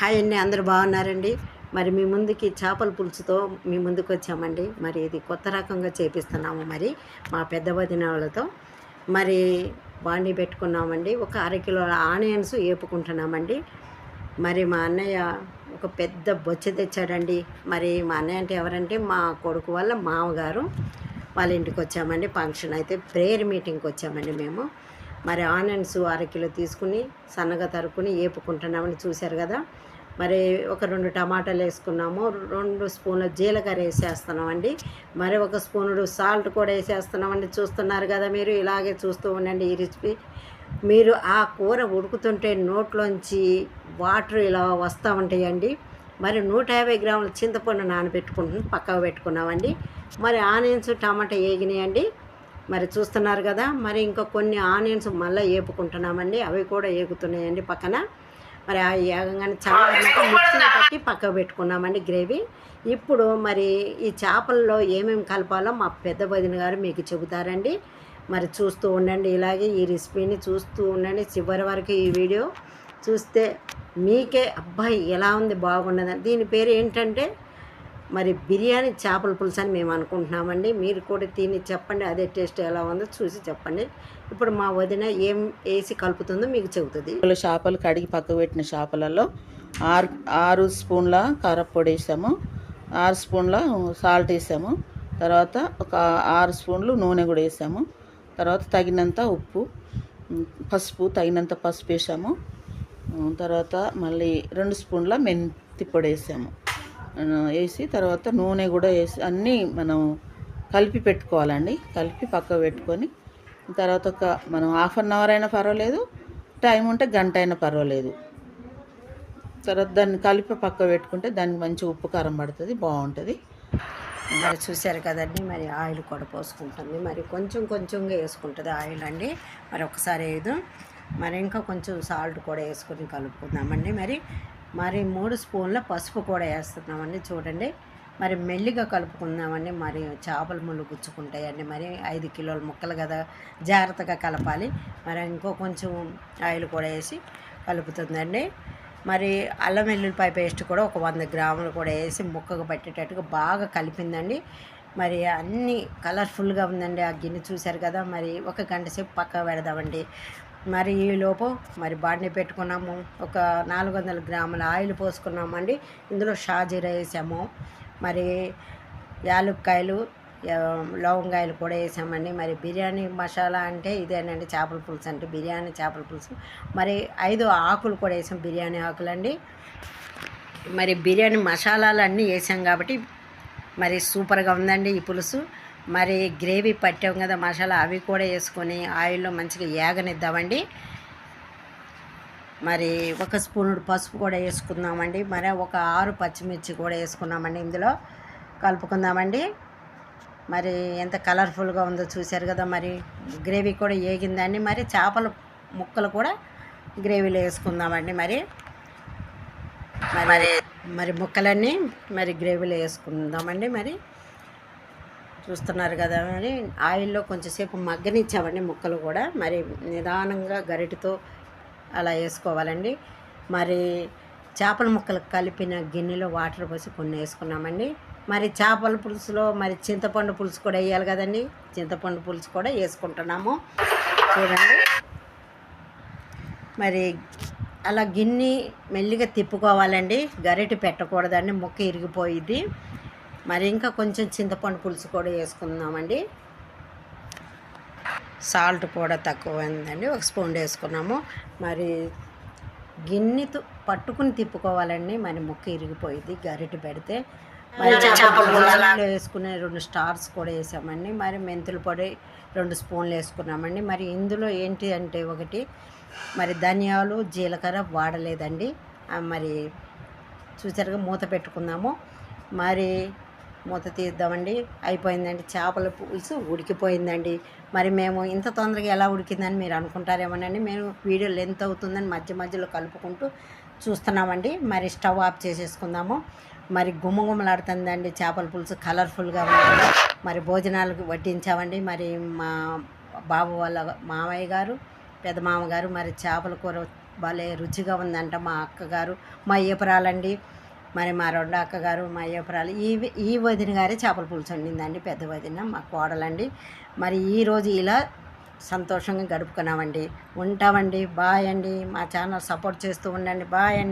Hi అండి అందరూ బాగున్నారండి? మరి మీ ముందుకి చేపల పులుసుతో మీ ముందుకు వచ్చామండి. మరి ఇది కొత్త రకంగా చేపిస్తున్నాము మరి మా పెద్ద వదిన వాళ్ళతో. మరి బాండి పెట్టుకున్నామండి ఒక అరకిలో ఆనియన్స్ వేపుకుంటున్నామండి మరి మా అన్నయ్య ఒక పెద్ద బొచ్చ తెచ్చాడండి. మరి మా అన్నయ్య అంటే ఎవరంటే మా కొడుకు వాళ్ళ మామగారు. వాళ్ళ ఇంటికి వచ్చామండి ఫంక్షన్ అయితే ప్రేయర్ మీటింగ్కి వచ్చామండి మేము. మరి ఆనియన్స్ అరకిలో తీసుకుని సన్నగా తరుక్కుని ఏపుకుంటున్నామని చూశారు కదా. మరి ఒక రెండు టమాటాలు వేసుకున్నాము రెండు స్పూన్ల జీలకర్ర వేసేస్తున్నామండి. మరి ఒక స్పూనుడు సాల్ట్ కూడా వేసేస్తున్నామండి. చూస్తున్నారు కదా మీరు ఇలాగే చూస్తూ ఉండండి ఈ రెసిపీ. మీరు ఆ కూర ఉడుకుతుంటే నోట్లోంచి వాటర్ ఇలా వస్తూ ఉంటాయండి. మరి నూట యాభై గ్రాముల చింతపండు నానబెట్టుకుంటున్నాం పక్కకు పెట్టుకున్నామండి. మరి ఆనియన్స్ టమాటా వేగినాయండి మరి చూస్తున్నారు కదా మరి ఇంకా కొన్ని ఆనియన్స్ మళ్ళీ వేపుకుంటున్నామండి అవి కూడా వేగుతున్నాయండి పక్కన. మరి ఆ ఏగంగానే చల్లగా మిక్సీ పట్టి పక్కకు పెట్టుకున్నామండి గ్రేవీ. ఇప్పుడు మరి ఈ చేపల్లో ఏమేమి కలపాలో మా పెద్ద వదిన గారు మీకు చెబుతారండి. మరి చూస్తూ ఉండండి ఇలాగే ఈ రెసిపీని చూస్తూ ఉండండి. చివరి వరకు ఈ వీడియో చూస్తే మీకే అబ్బాయి ఎలా ఉంది బాగున్నదని. దీని పేరు ఏంటంటే మరి బిర్యానీ చేపల పులుసు అని మేము అనుకుంటున్నామండి. మీరు కూడా తిని చెప్పండి అదే టేస్ట్ ఎలా ఉందో చూసి చెప్పండి. ఇప్పుడు మా వదిన ఏం వేసి కలుపుతుందో మీకు చెబుతుంది. చేపలు కడిగి పక్కకు పెట్టిన చేపలలో ఆరు ఆరు స్పూన్ల కారపొడి వేసాము ఆరు స్పూన్ల సాల్ట్ వేసాము తర్వాత ఒక ఆరు స్పూన్లు నూనె కూడా వేసాము తర్వాత తగినంత ఉప్పు పసుపు తగినంత పసుపు వేసాము తర్వాత మళ్ళీ రెండు స్పూన్ల మెంతి పొడి వేసాము. వేసి తర్వాత నూనె కూడా వేసి అన్నీ మనం కలిపి పెట్టుకోవాలండి. కలిపి పక్క పెట్టుకొని తర్వాత ఒక మనం హాఫ్ అన్ అవర్ అయినా పర్వాలేదు టైం ఉంటే గంట అయినా పర్వాలేదు. తర్వాత దాన్ని కలిపి పక్క పెట్టుకుంటే దానికి మంచి ఉప్పు కారం పడుతుంది బాగుంటుంది. మరి చూశారు కదండి మరి ఆయిల్ కూడా పోసుకుంటుంది. మరి కొంచెం కొంచెంగా వేసుకుంటుంది ఆయిల్ అండి. మరి ఒకసారి వేయదు మరి ఇంకా కొంచెం సాల్ట్ కూడా వేసుకొని కలుపుకుందామండి. మరి మరి మూడు స్పూన్ల పసుపు కూడా వేస్తున్నామండి చూడండి. మరి మెల్లిగా కలుపుకుందామండి. మరి చేపల ముళ్ళు గుచ్చుకుంటాయండి. మరి ఐదు కిలోల ముక్కలు కదా జాగ్రత్తగా కలపాలి. మరి ఇంకో కొంచెం ఆయిల్ కూడా వేసి కలుపుతుందండి. మరి అల్లం వెల్లుల్లిపాయ పేస్ట్ కూడా ఒక వంద గ్రాములు కూడా వేసి ముక్కకు పట్టేటట్టుగా బాగా కలిపిందండి. మరి అన్నీ కలర్ఫుల్గా ఉందండి ఆ గిన్నె చూశారు కదా. మరి ఒక గంట సేపు పక్క పెడదామండి. మరి ఈ లోపు మరి బాండి పెట్టుకున్నాము. ఒక నాలుగు వందల గ్రాముల ఆయిల్ పోసుకున్నామండి. ఇందులో షాజీరా వేసాము మరి యాలుక్కాయలు లవంగాయలు కూడా వేసామండి. మరి బిర్యానీ మసాలా అంటే ఇదేనండి చేపల పులుసు అంటే బిర్యానీ చేపల పులుసు. మరి ఐదు ఆకులు కూడా వేసాం బిర్యానీ ఆకులండి. మరి బిర్యానీ మసాలాలు అన్నీ వేసాం కాబట్టి మరి సూపర్గా ఉందండి ఈ పులుసు. మరి గ్రేవీ పట్టాం కదా మసాలా అవి కూడా వేసుకొని ఆయిల్లో మంచిగా ఏగనిద్దామండి. మరి ఒక స్పూన్ పసుపు కూడా వేసుకుందామండి. మరి ఒక ఆరు పచ్చిమిర్చి కూడా వేసుకున్నామండి ఇందులో. కలుపుకుందామండి. మరి ఎంత కలర్ఫుల్గా ఉందో చూశారు కదా మరి గ్రేవీ కూడా ఏగిందండి. మరి చేపల ముక్కలు కూడా గ్రేవీలో వేసుకుందామండి మరి. మరి మరి ముక్కలన్నీ మరి గ్రేవీలో వేసుకుందామండి మరి. చూస్తున్నారు కదా అని ఆయిల్లో కొంచెంసేపు మగ్గనిచ్చామండి ముక్కలు కూడా. మరి నిదానంగా గరిటతో అలా వేసుకోవాలండి. మరి చేపల ముక్కలు కలిపిన గిన్నెలో వాటర్ పోసి కొన్ని వేసుకున్నామండి. మరి చేపల పులుసులో మరి చింతపండు పులుసు కూడా వేయాలి కదండి. చింతపండు పులుసు కూడా వేసుకుంటున్నాము. చూడండి. మరి అలా గిన్నె మెల్లిగా తిప్పుకోవాలండి. గరిటె పెట్టకూడదండి. ముక్క ఇరిగిపోయిద్ది. మరి ఇంకా కొంచెం చింతపండు పులుసు కూడా వేసుకుందామండి. సాల్ట్ కూడా తక్కువ ఉందండి ఒక స్పూన్ వేసుకున్నాము. మరి గిన్నెతో పట్టుకుని తిప్పుకోవాలండి. మరి ముక్క ఇరిగిపోయింది. గరిటె పెడితే మరి చేపల వేసుకునే రెండు స్టార్స్ కూడా వేసామండి. మరి మెంతుల పొడి రెండు స్పూన్లు వేసుకున్నామండి. మరి ఇందులో ఏంటి అంటే ఒకటి మరి ధనియాలు జీలకర్ర వాడలేదండి. మరి చూసారుగా మూత పెట్టుకుందాము మరి మూత తీద్దామండి. అయిపోయిందండి. చేపల పులుసు ఉడికిపోయిందండి. మరి మేము ఇంత తొందరగా ఎలా ఉడికిందని మీరు అనుకుంటారేమోనండి. మేము వీడియో లెంత్ అవుతుందని మధ్య మధ్యలో కలుపుకుంటూ చూస్తున్నామండి. మరి స్టవ్ ఆఫ్ చేసేసుకుందాము. మరి గుమ్మగుమ్మలాడుతుందండి చేపల పులుసు కలర్ఫుల్గా ఉంది మరి భోజనాలకు వడ్డించామండి. మరి మా బాబు వాళ్ళ మామయ్య గారు పెద్ద మామగారు మరి చేపల కూర భలే రుచిగా ఉందంట మా అక్కగారు. మా అయ్యపురాలండి మరి మా రెండో అక్కగారు మా అయ్యపురాలు ఈ ఈ వదిన గారే చేపల పులుసు వండిందండి పెద్ద వదిన మా కోడలండి. మరి ఈరోజు ఇలా సంతోషంగా గడుపుకున్నామండి. ఉంటామండి. బాయ్ అండి. మా ఛానల్ సపోర్ట్ చేస్తూ ఉండండి. బాయ్ అండి.